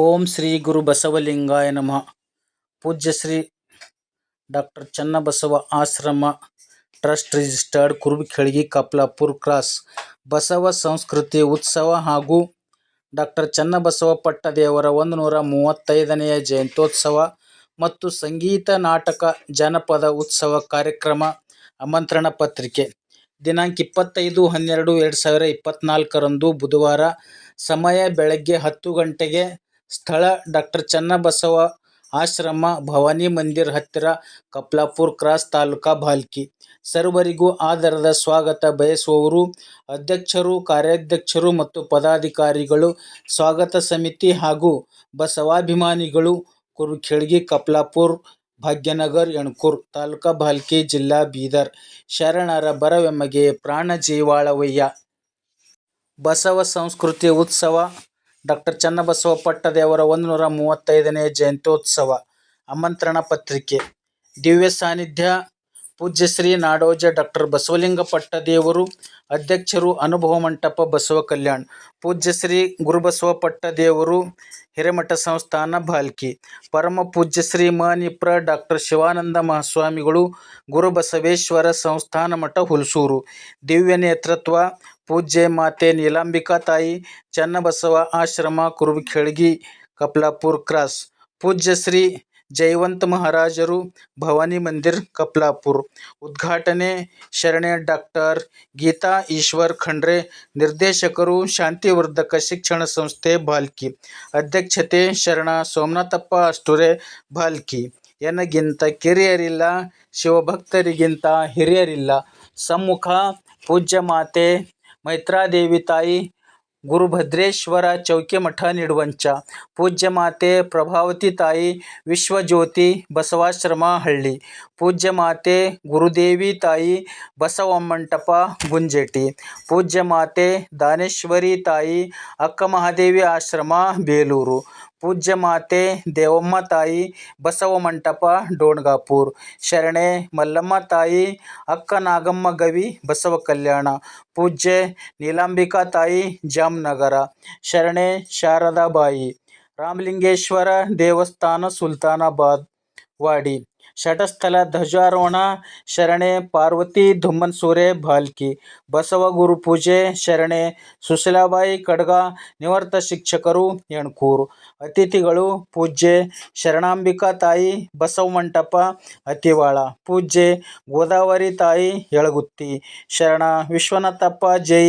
ಓಂ ಶ್ರೀ ಗುರು ಬಸವಲಿಂಗಾಯ ನಮಃ. ಪೂಜ್ಯ Shri doctor Channabasava Ashrama trust registered Kurubakhelgi Kaplapur cross. Basava ಸಂಸ್ಕೃತಿ ಉತ್ಸವ ಹಾಗೂ ಡಾಕ್ಟರ್ ಚನ್ನಬಸವ ಪಟ್ಟದೇವರ ಒಂದು ನೂರ ಮೂವತ್ತೈದನೆಯ ಜಯಂತ್ಯೋತ್ಸವ ಮತ್ತು ಸಂಗೀತ ನಾಟಕ ಜಾನಪದ ಉತ್ಸವ ಕಾರ್ಯಕ್ರಮ ಆಮಂತ್ರಣ ಪತ್ರಿಕೆ. ದಿನಾಂಕ ಇಪ್ಪತ್ತೈದು ಹನ್ನೆರಡು ಎರಡು ಸಾವಿರ ಇಪ್ಪತ್ತ್ನಾಲ್ಕರಂದು ಬುಧವಾರ ಸಮಯ ಬೆಳಗ್ಗೆ ಹತ್ತು ಗಂಟೆಗೆ ಸ್ಥಳ ಡಾಕ್ಟರ್ ಚನ್ನಬಸವ ಆಶ್ರಮ ಭವಾನಿ ಮಂದಿರ್ ಹತ್ತಿರ ಕಪ್ಲಾಪುರ್ ಕ್ರಾಸ್ ತಾಲೂಕಾ ಭಾಲ್ಕಿ ಸರ್ವರಿಗೂ ಆದರದ ಸ್ವಾಗತ ಬಯಸುವವರು ಅಧ್ಯಕ್ಷರು, ಕಾರ್ಯಾಧ್ಯಕ್ಷರು ಮತ್ತು ಪದಾಧಿಕಾರಿಗಳು. ಸ್ವಾಗತ ಸಮಿತಿ ಹಾಗೂ ಬಸವಾಭಿಮಾನಿಗಳು ಕುರುಖೇಳ್ಗಿ ಕಪ್ಲಾಪುರ್, ಭಾಗ್ಯನಗರ್, ಯಣಕೂರ್ ತಾಲೂಕಾ ಭಾಲ್ಕಿ ಜಿಲ್ಲಾ ಬೀದರ್. ಶರಣರ ಬರವೆಮ್ಮಗೆ ಪ್ರಾಣ ಜೀವಾಳವಯ್ಯ ಬಸವ ಸಂಸ್ಕೃತಿ ಉತ್ಸವ ಡಾಕ್ಟರ್ ಚನ್ನಬಸವ ಪಟ್ಟದೇವರ ಒಂದು ನೂರ ಮೂವತ್ತೈದನೇ ಜಯಂತ್ಯೋತ್ಸವ ಆಮಂತ್ರಣ ಪತ್ರಿಕೆ. ದಿವ್ಯ ಸಾನ್ನಿಧ್ಯ, ಪೂಜ್ಯ ಶ್ರೀ ನಾಡೋಜ ಡಾಕ್ಟರ್ ಬಸವಲಿಂಗ ಪಟ್ಟದೇವರು, ಅಧ್ಯಕ್ಷರು ಅನುಭವ ಮಂಟಪ ಬಸವ ಕಲ್ಯಾಣ್, ಪೂಜ್ಯ ಶ್ರೀ ಗುರುಬಸವ ಪಟ್ಟದೇವರು, ಹಿರೇಮಠ ಸಂಸ್ಥಾನ ಭಾಲ್ಕಿ ಪರಮ ಪೂಜ್ಯ ಶ್ರೀ ಮನಿಪ್ರ ಡಾಕ್ಟರ್ ಶಿವಾನಂದ ಮಹಾಸ್ವಾಮಿಗಳು ಗುರುಬಸವೇಶ್ವರ ಸಂಸ್ಥಾನ ಮಠ ಹುಲ್ಸೂರು. ದಿವ್ಯ ನೇತೃತ್ವ ಪೂಜ್ಯ ಮಾತೆ ನೀಲಾಂಬಿಕಾ ತಾಯಿ ಚನ್ನಬಸವ ಆಶ್ರಮ ಕುರುಬಖೇಳ್ಗಿ, ಕಪ್ಲಾಪುರ್ ಕ್ರಾಸ್. ಪೂಜ್ಯ ಶ್ರೀ ಜಯವಂತ ಮಹಾರಾಜರು ಭವಾನಿ ಮಂದಿರ್, ಕಪ್ಲಾಪುರ್. ಉದ್ಘಾಟನೆ ಶರಣೆ ಡಾಕ್ಟರ್ ಗೀತಾ ಈಶ್ವರ್ ಖಂಡ್ರೆ, ನಿರ್ದೇಶಕರು ಶಾಂತಿವರ್ಧಕ ಶಿಕ್ಷಣ ಸಂಸ್ಥೆ ಭಾಲ್ಕಿ ಅಧ್ಯಕ್ಷತೆ ಶರಣ ಸೋಮನಾಥಪ್ಪ ಅಷ್ಟುರೆ ಭಾಲ್ಕಿ ಎನಗಿಂತ ಕಿರಿಯರಿಲ್ಲ, ಶಿವಭಕ್ತರಿಗಿಂತ ಹಿರಿಯರಿಲ್ಲ. ಸಮ್ಮುಖ ಪೂಜ್ಯ ಮಾತೆ ಮೈತ್ರಾದೇವಿ ತಾಯಿ ಗುರುಭದ್ರೇಶ್ವರ ಚೌಕಿಮಠ ನಿಡುವಂಚ. ಪೂಜ್ಯ ಮಾತೆ ಪ್ರಭಾವತಿ ತಾಯಿ ವಿಶ್ವಜ್ಯೋತಿ ಬಸವಾಶ್ರಮ ಹಳ್ಳಿ. ಪೂಜ್ಯ ಮಾತೆ ಗುರುದೇವಿ ತಾಯಿ ಬಸವಮ್ಮಂಟಪ ಗುಂಜೇಟಿ. ಪೂಜ್ಯ ಮಾತೆ ದಾನೇಶ್ವರಿ ತಾಯಿ ಅಕ್ಕ ಮಹಾದೇವಿ ಆಶ್ರಮ ಬೇಲೂರು. ಪೂಜ್ಯ ಮಾತೆ, ದೇವಮ್ಮ ತಾಯಿ, ಬಸವ ಮಂಟಪ, ಡೋಣಗಾಪುರ್. ಶರಣೆ ಮಲ್ಲಮ್ಮ ತಾಯಿ, ಅಕ್ಕ ನಾಗಮ್ಮ ಗವಿ, ಬಸವ ಕಲ್ಯಾಣ. ಪೂಜ್ಯ ನೀಲಾಂಬಿಕಾ ತಾಯಿ, ಜಾಮ್ನಗರ. ಶರಣೆ ಶಾರದಾಬಾಯಿ. ರಾಮಲಿಂಗೇಶ್ವರ ದೇವಸ್ಥಾನ ಸುಲ್ತಾನಾಬಾದ್ ವಾಡಿ. ಶಟಸ್ಥಲ ಧ್ವಜಾರೋಹಣ, ಶರಣೆ ಪಾರ್ವತಿ ಧುಮ್ಮನ್ಸೂರೆ ಭಾಲ್ಕಿ ಬಸವ ಗುರು ಪೂಜೆ, ಶರಣೆ ಸುಶೀಲಾಬಾಯಿ ಕಡ್ಗ ನಿವೃತ್ತ ಶಿಕ್ಷಕರು, ಯಣಕೂರು. ಅತಿಥಿಗಳು, ಪೂಜ್ಯ ಶರಣಾಂಬಿಕಾ ತಾಯಿ, ಬಸವ ಮಂಟಪ, ಅತಿವಾಳ. ಪೂಜ್ಯ ಗೋದಾವರಿ ತಾಯಿ, ಯಳಗುತ್ತಿ. ಶರಣ ವಿಶ್ವನಾಥಪ್ಪ, ಜೈ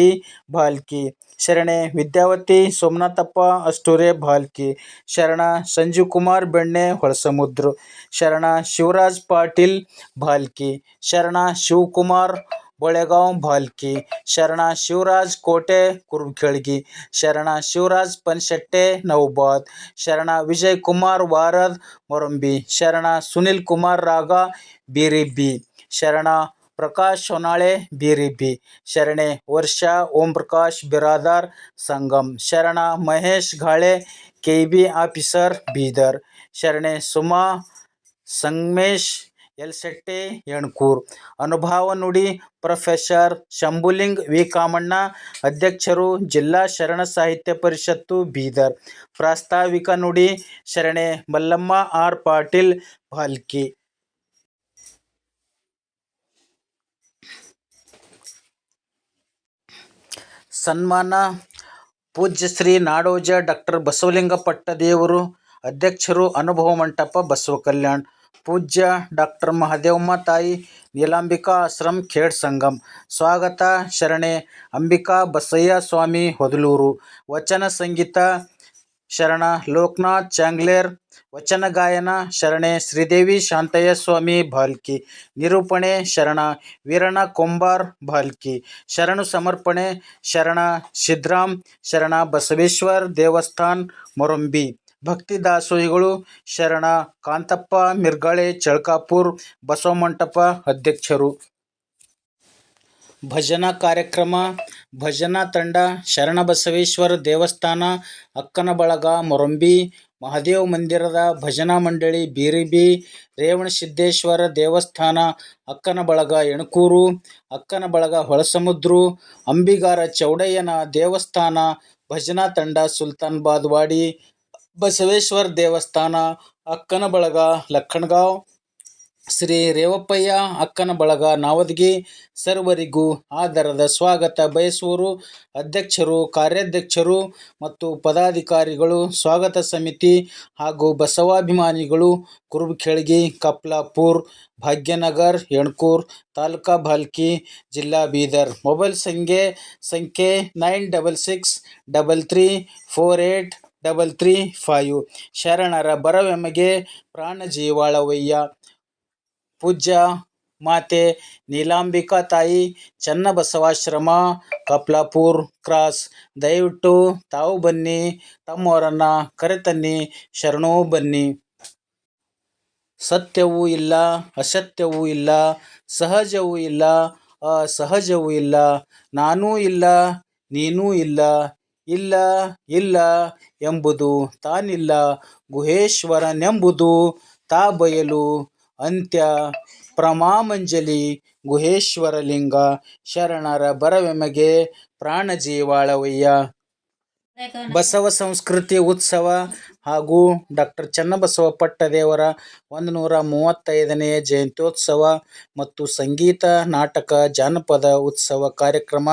ಭಾಲ್ಕಿ ಶರಣೆ ವಿದ್ಯಾವತಿ ಸೋಮನಾಥಪ್ಪ, ಅಷ್ಟೂರೆ ಭಾಲ್ಕಿ ಶರಣ ಸಂಜೀವ್ ಕುಮಾರ್ ಬೆಣ್ಣೆ ಹೊಳಸಮುದ್ರ. ಶರಣ शिवराज पाटील भालके, शरणा शिवकुमार बळेगाव भालके, शरणा शिवराज कोटे कुरखेळगी शरणा शिवराज पनशेट्टे नवबाद, शरणा विजयकुमार वारद मोरंबी, शरणा सुनील कुमार रागा बीरीबी, शरणा प्रकाश सोना बीरीबी, शरणे वर्षा ओम प्रकाश बिरादार संगम, शरणा महेश घाड़े के बी ऑफिसर बीदर, शरणे सुमा ಸಂಗಮೇಶ್ ಯಲ್ಸೆಟ್ಟೆ ಯಣಕೂರ್. ಅನುಭಾವ ನುಡಿ ಪ್ರೊಫೆಸರ್ ಶಂಭುಲಿಂಗ್ ವಿ. ಕಾಮಣ್ಣ, ಅಧ್ಯಕ್ಷರು ಜಿಲ್ಲಾ ಶರಣ ಸಾಹಿತ್ಯ ಪರಿಷತ್ತು ಬೀದರ್. ಪ್ರಾಸ್ತಾವಿಕ ನುಡಿ ಶರಣೆ ಮಲ್ಲಮ್ಮ ಆರ್. ಪಾಟೀಲ್ ಭಾಲ್ಕಿ ಸನ್ಮಾನ ಪೂಜ್ಯ ಶ್ರೀ ನಾಡೋಜ ಡಾಕ್ಟರ್ ಬಸವಲಿಂಗ ಪಟ್ಟದೇವರು ಅಧ್ಯಕ್ಷರು ಅನುಭವ ಮಂಟಪ ಬಸವ ಕಲ್ಯಾಣ್. ಪೂಜ್ಯ ಡಾಕ್ಟರ್ ಮಹಾದೇವಮ್ಮ ತಾಯಿ ನೀಲಾಂಬಿಕಾ ಆಶ್ರಮ್ ಖೇಡ್ ಸಂಗಮ್. ಸ್ವಾಗತ, ಶರಣೆ. ಅಂಬಿಕಾ ಬಸಯ್ಯ ಸ್ವಾಮಿ ಹೊದಲೂರು. ವಚನ ಸಂಗೀತ, ಶರಣ ಲೋಕನಾಥ್ ಚಾಂಗ್ಲೇರ್. ವಚನ ಗಾಯನ, ಶರಣೆ. ಶ್ರೀದೇವಿ ಶಾಂತಯ್ಯ ಸ್ವಾಮಿ ಭಾಲ್ಕಿ ನಿರೂಪಣೆ, ಶರಣ. ವೀರಣ ಕೊಂಬಾರ್ ಭಾಲ್ಕಿ ಶರಣು ಸಮರ್ಪಣೆ, ಶರಣ. ಸಿದ್ರಾಮ್. ಶರಣ ಬಸವೇಶ್ವರ್ ದೇವಸ್ಥಾನ್, ಮೊರಂಬಿ. ಭಕ್ತಿ ದಾಸೋಹಿಗಳು ಶರಣ, ಕಾಂತಪ್ಪ, ಮಿರ್ಗಳೆ, ಚಳ್ಕಾಪುರ್, ಬಸವಮಂಟಪ ಅಧ್ಯಕ್ಷರು. ಭಜನಾ ಕಾರ್ಯಕ್ರಮ, ಭಜನಾ ತಂಡ ಶರಣ ಬಸವೇಶ್ವರ ದೇವಸ್ಥಾನ ಅಕ್ಕನ ಬಳಗ ಮೊರಂಬಿ, ಮಹಾದೇವ ಮಂದಿರದ ಭಜನಾ ಮಂಡಳಿ, ಬೀರಿಬಿ, ರೇವಣಸಿದ್ದೇಶ್ವರ ದೇವಸ್ಥಾನ ಅಕ್ಕನ ಬಳಗ ಎಣಕೂರು ಅಕ್ಕನ ಬಳಗ ಹೊಳಸಮುದ್ರು, ಅಂಬಿಗಾರ ಚೌಡಯ್ಯನ ದೇವಸ್ಥಾನ, ಭಜನಾ ತಂಡ ಸುಲ್ತಾನ್ ಬಾದ್ವಾಡಿ ಬಸವೇಶ್ವರ ದೇವಸ್ಥಾನ ಅಕ್ಕನ ಬಳಗ ಲಕ್ಕಣಗಾಂವ್ ಶ್ರೀ ರೇವಪ್ಪಯ್ಯ ಅಕ್ಕನ ಬಳಗ ನಾವದಗಿ ಸರ್ವರಿಗೂ ಆದರದ ಸ್ವಾಗತ. ಬಯಸುವರು ಅಧ್ಯಕ್ಷರು, ಕಾರ್ಯಾಧ್ಯಕ್ಷರು ಮತ್ತು ಪದಾಧಿಕಾರಿಗಳು, ಸ್ವಾಗತ ಸಮಿತಿ ಹಾಗೂ ಬಸವಾಭಿಮಾನಿಗಳು ಕುರುಬಖೇಳ್ಗಿ ಕಪ್ಲಾಪುರ್, ಭಾಗ್ಯನಗರ್, ಯಣಕೂರ್, ತಾಲೂಕಾ ಭಾಲ್ಕಿ ಜಿಲ್ಲಾ ಬೀದರ್. ಮೊಬೈಲ್ ಸಂಖ್ಯೆ ಸಂಖ್ಯೆ nine double six double three four eight double three five. ಶರಣರ ಬರವೆಮಗೆ ಪ್ರಾಣ ಜೀವಾಳವಯ್ಯ. ಪೂಜ್ಯ ಮಾತೆ, ನೀಲಾಂಬಿಕಾ ತಾಯಿ, ಚನ್ನಬಸವಾಶ್ರಮ, ಕಪ್ಲಾಪುರ್ ಕ್ರಾಸ್. ದಯವಿಟ್ಟು ತಾವು ಬನ್ನಿ, ತಮ್ಮವರನ್ನ ಕರೆತನ್ನಿ, ಶರಣೂ ಬನ್ನಿ. ಸತ್ಯವೂ ಇಲ್ಲ, ಅಸತ್ಯವೂ ಇಲ್ಲ, ಸಹಜವೂ ಇಲ್ಲ, ಅಸಹಜವೂ ಇಲ್ಲ. ನಾನೂ ಇಲ್ಲ, ನೀನೂ ಇಲ್ಲ. ಇಲ್ಲ ಇಲ್ಲ ಎಂಬುದು ತಾನಿಲ್ಲ. ಗುಹೇಶ್ವರನೆಂಬುದು ತಾ ಬಯಲು. ಅಂತ್ಯ. ಪ್ರಮಾಮಂಜಲಿ ಗುಹೇಶ್ವರಲಿಂಗ ಶರಣರ ಬರವೆಮಗೆ ಪ್ರಾಣಜೀವಾಳವಯ್ಯ. ಬಸವ ಸಂಸ್ಕೃತಿ ಉತ್ಸವ ಹಾಗೂ ಡಾಕ್ಟರ್ ಚನ್ನಬಸವ ಪಟ್ಟದೇವರ ಒಂದು ನೂರ ಮೂವತ್ತೈದನೇ ಜಯಂತ್ಯೋತ್ಸವ ಮತ್ತು ಸಂಗೀತ ನಾಟಕ ಜಾನಪದ ಉತ್ಸವ ಕಾರ್ಯಕ್ರಮ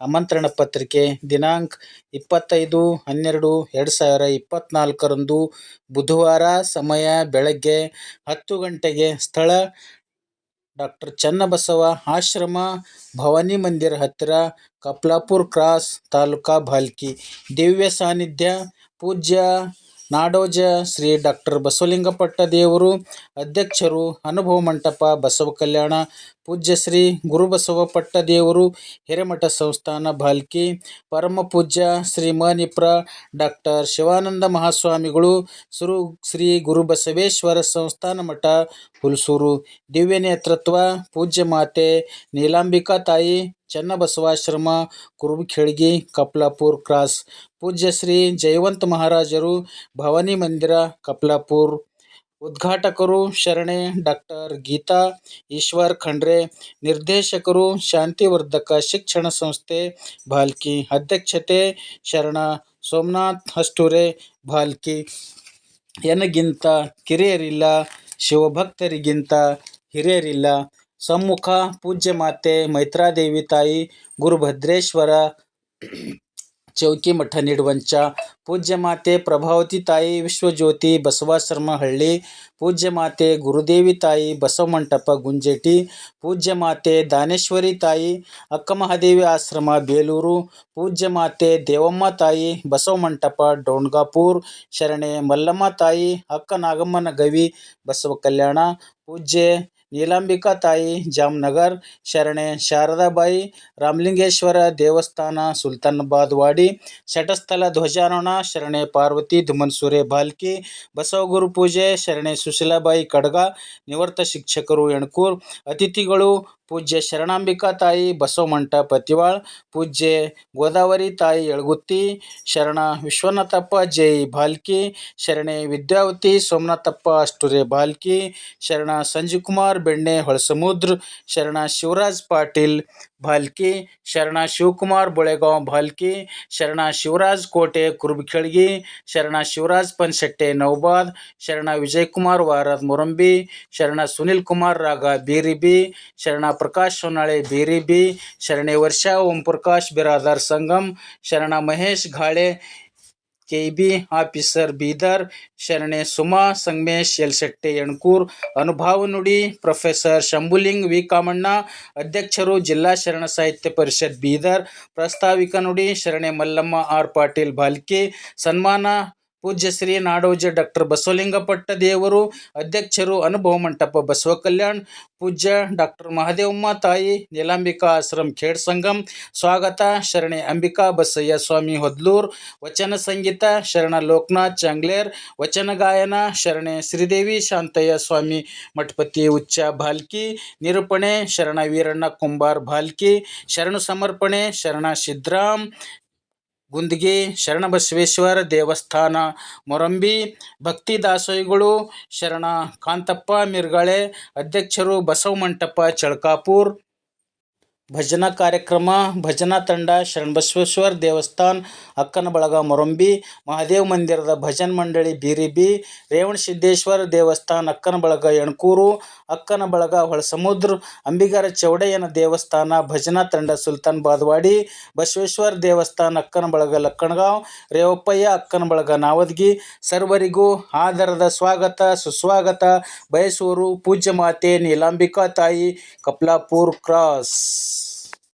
ಆಮಂತ್ರಣ ಪತ್ರಿಕೆ ದಿನಾಂಕ ಇಪ್ಪತ್ತೈದು ಹನ್ನೆರಡು ಎರಡು ಸಾವಿರ ಇಪ್ಪತ್ತ್ನಾಲ್ಕರಂದು ಬುಧವಾರ ಸಮಯ ಬೆಳಗ್ಗೆ ಹತ್ತು ಗಂಟೆಗೆ ಸ್ಥಳ ಡಾಕ್ಟರ್ ಚನ್ನಬಸವ ಆಶ್ರಮ ಭವಾನಿ ಮಂದಿರ ಹತ್ತಿರ ಕಪ್ಲಾಪುರ್ ಕ್ರಾಸ್ ತಾಲೂಕಾ ಭಾಲ್ಕಿ ದಿವ್ಯ ಸಾನ್ನಿಧ್ಯ ಪೂಜ್ಯ ನಾಡೋಜ ಶ್ರೀ ಡಾಕ್ಟರ್ ಬಸವಲಿಂಗಪಟ್ಟ ದೇವರು, ಅಧ್ಯಕ್ಷರು ಅನುಭವ ಮಂಟಪ ಬಸವ ಕಲ್ಯಾಣ, ಪೂಜ್ಯ ಶ್ರೀ ಗುರುಬಸವ ಪಟ್ಟ ದೇವರು, ಹಿರೇಮಠ ಸಂಸ್ಥಾನ ಭಾಲ್ಕಿ ಪರಮ ಪೂಜ್ಯ ಶ್ರೀ ಮನಿಪ್ರ ಡಾಕ್ಟರ್ ಶಿವಾನಂದ ಮಹಾಸ್ವಾಮಿಗಳು, ಸುರು ಶ್ರೀ ಗುರುಬಸವೇಶ್ವರ ಸಂಸ್ಥಾನ ಮಠ, ಹುಲ್ಸೂರು. ದಿವ್ಯ ನೇತೃತ್ವ ಪೂಜ್ಯ ಮಾತೆ, ನೀಲಾಂಬಿಕಾ ತಾಯಿ ಚನ್ನಬಸವಾಶ್ರಮ ಕುರುಬಖೇಳ್ಗಿ ಕಪ್ಲಾಪುರ್ ಕ್ರಾಸ್. ಪೂಜ್ಯ ಶ್ರೀ ಜಯವಂತ ಮಹಾರಾಜರು ಭವಾನಿ ಮಂದಿರ, ಕಪ್ಲಾಪುರ್. ಉದ್ಘಾಟಕರು ಶರಣೆ ಡಾಕ್ಟರ್ ಗೀತಾ ಈಶ್ವರ್ ಖಂಡ್ರೆ. ನಿರ್ದೇಶಕರು ಶಾಂತಿವರ್ಧಕ ಶಿಕ್ಷಣ ಸಂಸ್ಥೆ ಭಾಲ್ಕಿ. ಅಧ್ಯಕ್ಷತೆ ಶರಣ ಸೋಮನಾಥ್ ಹಸ್ಟೂರೆ ಭಾಲ್ಕಿ. ಎನಗಿಂತ ಕಿರಿಯರಿಲ್ಲ, ಶಿವಭಕ್ತರಿಗಿಂತ ಹಿರಿಯರಿಲ್ಲ. ಸಮ್ಮುಖ ಪೂಜ್ಯ ಮಾತೆ ಮೈತ್ರಾದೇವಿ ತಾಯಿ, ಗುರುಭದ್ರೇಶ್ವರ ಚೌಕಿಮಠ ನಿಡುವಂಚ ಪೂಜ್ಯ ಮಾತೆ ಪ್ರಭಾವತಿ ತಾಯಿ ವಿಶ್ವಜ್ಯೋತಿ ಬಸವಾಶ್ರಮ ಹಳ್ಳಿ ಪೂಜ್ಯ ಮಾತೆ ಗುರುದೇವಿ ತಾಯಿ ಬಸವಮಂಟಪ ಗುಂಜೇಟಿ ಪೂಜ್ಯ ಮಾತೆ ದಾನೇಶ್ವರಿ ತಾಯಿ ಅಕ್ಕಮಹಾದೇವಿ ಆಶ್ರಮ ಬೇಲೂರು ಪೂಜ್ಯ ಮಾತೆ ದೇವಮ್ಮ ತಾಯಿ ಬಸವಮಂಟಪ ಡೋಣ್ಗಾಪುರ್, ಶರಣೆ ಮಲ್ಲಮ್ಮ ತಾಯಿ ಅಕ್ಕ ನಾಗಮ್ಮನ ಗವಿ ಬಸವ ಕಲ್ಯಾಣ, ಪೂಜ್ಯ ನೀಲಾಂಬಿಕಾ ತಾಯಿ ಜಾಮ್ನಗರ್, ಶರಣೆ ಶಾರದಾಬಾಯಿ, ರಾಮಲಿಂಗೇಶ್ವರ ದೇವಸ್ಥಾನ, ಸುಲ್ತಾನ್ಬಾದ್ವಾಡಿ, ಷಟಸ್ಥಲ ಧ್ವಜಾರೋಹಣ, ಶರಣೆ ಪಾರ್ವತಿ, ಧುಮನ್ಸೂರೆ ಬಾಲ್ಕಿ, ಬಸವಗುರು ಪೂಜೆ, ಶರಣೆ ಸುಶೀಲಾಬಾಯಿ ಕಡಗ ನಿವೃತ್ತ ಶಿಕ್ಷಕರು ಎಣಕೂರ್, ಅತಿಥಿಗಳು ಪೂಜ್ಯ ಶರಣಾಂಬಿಕಾ ತಾಯಿ ಬಸವಮಂಟ ಪತಿವಾಳ್ ಪೂಜ್ಯ ಗೋದಾವರಿ ತಾಯಿ ಯಳಗುತ್ತಿ, ಶರಣ ವಿಶ್ವನಾಥಪ್ಪ, ಜೈ ಭಾಲ್ಕಿ ಶರಣೆ ವಿದ್ಯಾವತಿ ಸೋಮನಾಥಪ್ಪ ಅಷ್ಟುರೆ ಭಾಲ್ಕಿ ಶರಣ ಸಂಜೀವ್ಕುಮಾರ್ ಬೆಣ್ಣೆ ಹೊಳಸಮುದ್ರ, ಶರಣ ಶಿವರಾಜ್ ಪಾಟೀಲ್ ಭಾಲ್ಕಿ ಶರಣ ಶಿವಕುಮಾರ್ ಬೊಳೆಗಾಂವ್ ಭಾಲ್ಕಿ ಶರಣ ಶಿವರಾಜ್ ಕೋಟೆ ಕುರುಬಖೇಳ್ಗಿ ಶರಣ ಶಿವರಾಜ್ ಪನ್ಸೆಟ್ಟೆ ನೌಬಾದ್ ಶರಣ ವಿಜಯಕುಮಾರ್ ವಾರದ್ ಮೊರಂಬಿ ಶರಣ ಸುನಿಲ್ ಕುಮಾರ್ ರಾಗ ಬೀರಿಬಿ ಶರಣ ಪ್ರಕಾಶ್ ಸೊನ್ನಾಳೆ ಬೀರಿಬಿ ಶರಣೆ ವರ್ಷಾ ಓಂ ಪ್ರಕಾಶ್ ಬಿರಾದಾರ್ ಸಂಗಮ್ ಶರಣ Mahesh Ghale K B officer Bidar, ಶರಣೆ Suma, Sangamesh Yalshette Yanakur, ಅನುಭಾವ ನುಡಿ, ಪ್ರೊಫೆಸರ್ ಶಂಭುಲಿಂಗ್ ವಿ. ಕಾಮಣ್ಣ, ಅಧ್ಯಕ್ಷರು ಜಿಲ್ಲಾ ಶರಣ ಸಾಹಿತ್ಯ ಪರಿಷತ್ ಬೀದರ್, ಪ್ರಾಸ್ತಾವಿಕ ನುಡಿ ಶರಣೆ ಮಲ್ಲಮ್ಮ ಆರ್. ಪಾಟೀಲ್ ಬಾಲ್ಕಿ, ಸನ್ಮಾನ ಪೂಜ್ಯ ಶ್ರೀ ನಾಡೋಜ ಡಾಕ್ಟರ್ ಬಸವಲಿಂಗಪಟ್ಟ ದೇವರು, ಅಧ್ಯಕ್ಷರು ಅನುಭವ ಮಂಟಪ ಬಸವ ಕಲ್ಯಾಣ್, ಪೂಜ್ಯ ಡಾಕ್ಟರ್ ಮಹದೇವಮ್ಮ ತಾಯಿ, ನೀಲಾಂಬಿಕಾ ಆಶ್ರಮ್ ಖೇಡ್ ಸಂಗಮ್, ಸ್ವಾಗತ ಶರಣೆ ಅಂಬಿಕಾ ಬಸಯ್ಯ ಸ್ವಾಮಿ ಹೊದ್ಲೂರ್, ವಚನ ಸಂಗೀತ ಶರಣ ಲೋಕನಾಥ್ ಚಾಂಗ್ಲೇರ್ ವಚನ ಗಾಯನ ಶರಣೆ ಶ್ರೀದೇವಿ ಶಾಂತಯ್ಯ ಸ್ವಾಮಿ, ಮಠಪತಿ ಉಚ್ಚ ಭಾಲ್ಕಿ, ನಿರೂಪಣೆ ಶರಣ ವೀರಣ್ಣ ಕುಂಬಾರ್ ಭಾಲ್ಕಿ, ಶರಣ ಸಮರ್ಪಣೆ ಶರಣ ಸಿದ್ರಾಮ್ ಗುಂದಗಿ ಶರಣಬಸವೇಶ್ವರ ದೇವಸ್ಥಾನ. ಮೊರಂಬಿ ಭಕ್ತಿ ದಾಸೋಹಿಗಳು ಶರಣ ಕಾಂತಪ್ಪ ಮಿರ್ಗಾಳೆ ಅಧ್ಯಕ್ಷರು ಬಸವ ಮಂಟಪ ಚಳಕಾಪುರ್ ಭಜನಾ ಕಾರ್ಯಕ್ರಮ, ಭಜನಾ ತಂಡ, ಶರಣಬಸವೇಶ್ವರ ದೇವಸ್ಥಾನ ಅಕ್ಕನ ಬಳಗ ಮೊರಂಬಿ, ಮಹಾದೇವ ಮಂದಿರದ ಭಜನ್ ಮಂಡಳಿ ಬೀರಿಬಿ ರೇವಣಸಿದ್ದೇಶ್ವರ ದೇವಸ್ಥಾನ ಅಕ್ಕನ ಬಳಗ ಎಣ್ಕೂರು ಅಕ್ಕನ ಬಳಗ ಹೊಳಸಮುದ್ರ, ಅಂಬಿಗರ ಚೌಡಯ್ಯನ ದೇವಸ್ಥಾನ, ಭಜನಾ ತಂಡ ಸುಲ್ತಾನ್ ಬಾದವಾಡಿ, ಬಸವೇಶ್ವರ ದೇವಸ್ಥಾನ ಅಕ್ಕನ ಬಳಗ ಲಕ್ಕಣಗಾಂವ್, ರೇವಪ್ಪಯ್ಯ ಅಕ್ಕನ ಬಳಗ ನಾವದ್ಗಿ, ಸರ್ವರಿಗೂ ಆದರದ ಸ್ವಾಗತ, ಸುಸ್ವಾಗತ, ಬಯಸೂರು ಪೂಜ್ಯ ಮಾತೆ, ನೀಲಾಂಬಿಕಾ ತಾಯಿ, ಕಪ್ಲಾಪುರ್ ಕ್ರಾಸ್.